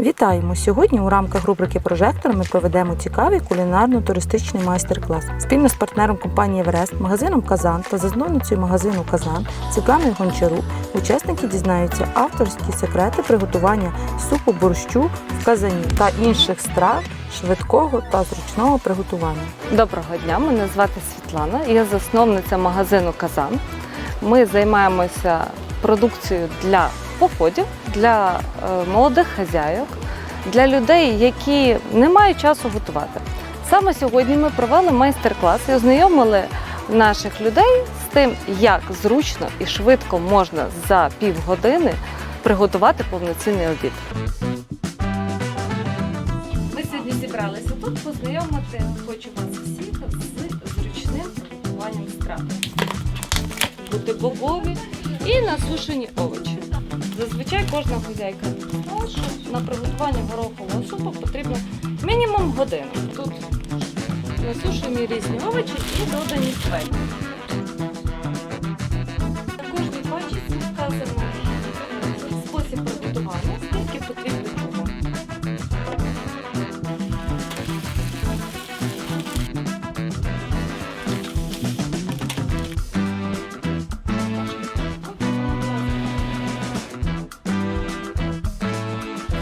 Вітаємо! Сьогодні у рамках рубрики Прожектор ми проведемо цікавий кулінарно-туристичний майстер-клас. Спільно з партнером компанії Еверест, магазином Казан та засновницею магазину Казан Світланою Гончарук учасники дізнаються авторські секрети приготування супу борщу в казані та інших страв швидкого та зручного приготування. Доброго дня, мене звати Світлана, я засновниця магазину Казан. Ми займаємося продукцією для походів, для е, молодих хазяйок, для людей, які не мають часу готувати. Саме сьогодні ми провели майстер-клас і ознайомили наших людей з тим, як зручно і швидко можна за півгодини приготувати повноцінний обід. Ми сьогодні зібралися тут познайомити хочу вас всіх з зручним приготуванням страв. Бути бобові і насушені овочі. Зазвичай кожна хозяйка що на приготування горохового супу потрібно мінімум годину. Тут насушені різні овочі і додані спеції.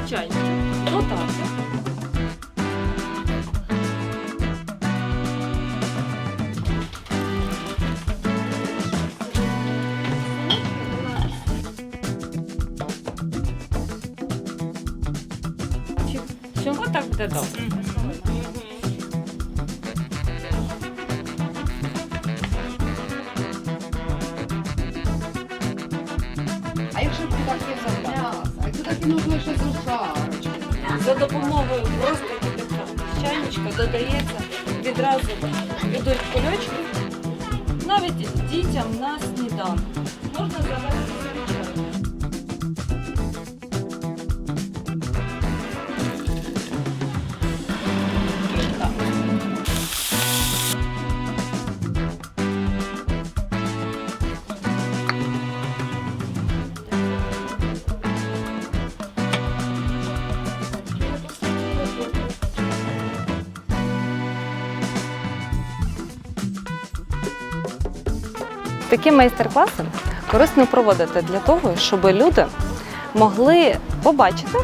Чайник, додати. Чого так буде добре? А якщо це таке за Якщо таке нужно ще сушарочку. За допомогою просто чайничка додається відразу йдуть кульочки. Навіть дітям на сніданок. Можна завести Такі майстер-класи корисно проводити для того, щоб люди могли побачити,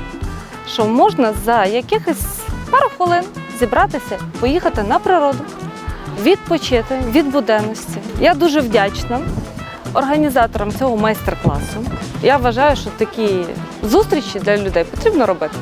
що можна за якихось пару хвилин зібратися, поїхати на природу, відпочити від буденності. Я дуже вдячна організаторам цього майстер-класу. Я вважаю, що такі зустрічі для людей потрібно робити.